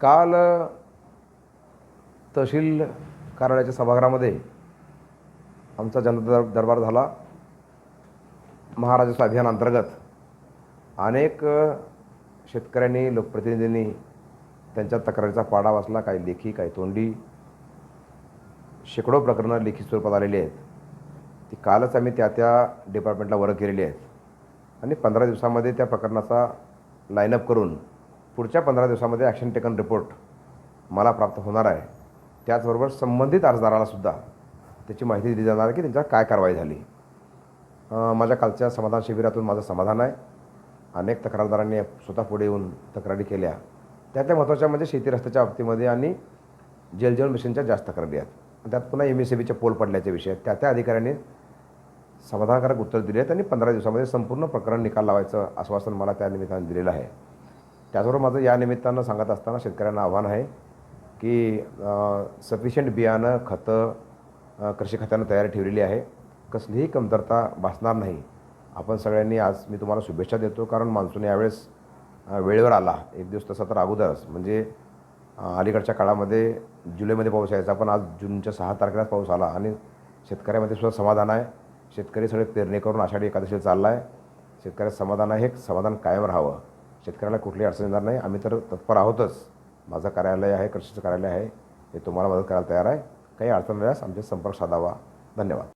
काल तहसील कार्यालयाच्या सभागृहामध्ये आमचा जनता दर- दरबार झाला. महाराजाच्या अभियान अंतर्गत अनेक शेतकऱ्यांनी लोकप्रतिनिधींनी त्यांच्या तक्रारीचा पाडा वाचला. काही लेखी काही तोंडी. शेकडो प्रकरणं लेखी स्वरूपात आलेली आहेत. ती कालच आम्ही त्या त्या डिपार्टमेंटला वर्ग केलेली आहेत. आणि पंधरा दिवसामध्ये त्या प्रकरणाचा लाईनअप करून पुढच्या पंधरा दिवसामध्ये ॲक्शन टेकन रिपोर्ट मला प्राप्त होणार आहे. त्याचबरोबर संबंधित अर्जदारालासुद्धा त्याची माहिती दिली जाणार आहे की त्यांच्यावर काय कारवाई झाली. माझ्या कालच्या समाधान शिबिरातून माझं समाधान आहे. अनेक तक्रारदारांनी स्वतः पुढे येऊन तक्रारी केल्या. त्यातल्या महत्त्वाच्या म्हणजे शेती रस्त्याच्या बाबतीमध्ये आणि जलजीवन मिशनच्या जास्त तक्रारी आहेत. त्यात पुन्हा एम एस बीचे पोल पडल्याचे विषय आहेत. त्या त्या अधिकाऱ्यांनी समाधानकारक उत्तर दिले आहेत आणि पंधरा दिवसामध्ये संपूर्ण प्रकरण निकाल लावायचं आश्वासन मला त्या निमित्तानं दिलेलं आहे. त्याचबरोबर माझं या निमित्तानं सांगत असताना शेतकऱ्यांना आव्हान आहे की सफिशियंट बियाणं खतं कृषी खात्यानं तयारी ठेवलेली आहे. कसलीही कमतरता भासणार नाही. आपण सगळ्यांनी आज मी तुम्हाला शुभेच्छा देतो. कारण मान्सून यावेळेस वेळेवर आला. एक दिवस तसा तर अगोदरच. म्हणजे अलीकडच्या काळामध्ये जुलैमध्ये पाऊस यायचा. पण आज जूनच्या सहा तारखेलाच पाऊस आला. आणि शेतकऱ्यामध्ये सुद्धा समाधान आहे. शेतकरी सगळे पेरणी करून आषाढी एकादशीला चालला आहे शेतकऱ्याचं समाधान आहे. हे समाधान कायम राहावं. शेतकऱ्याला कुठलीही अडचण येणार नाही. आम्ही तर तत्पर आहोतच. माझं कार्यालय आहे कृषीचं कार्यालय आहे. हे तुम्हाला मदत करायला तयार आहे. काही अडचण आल्यास आमचे संपर्क साधावा. धन्यवाद.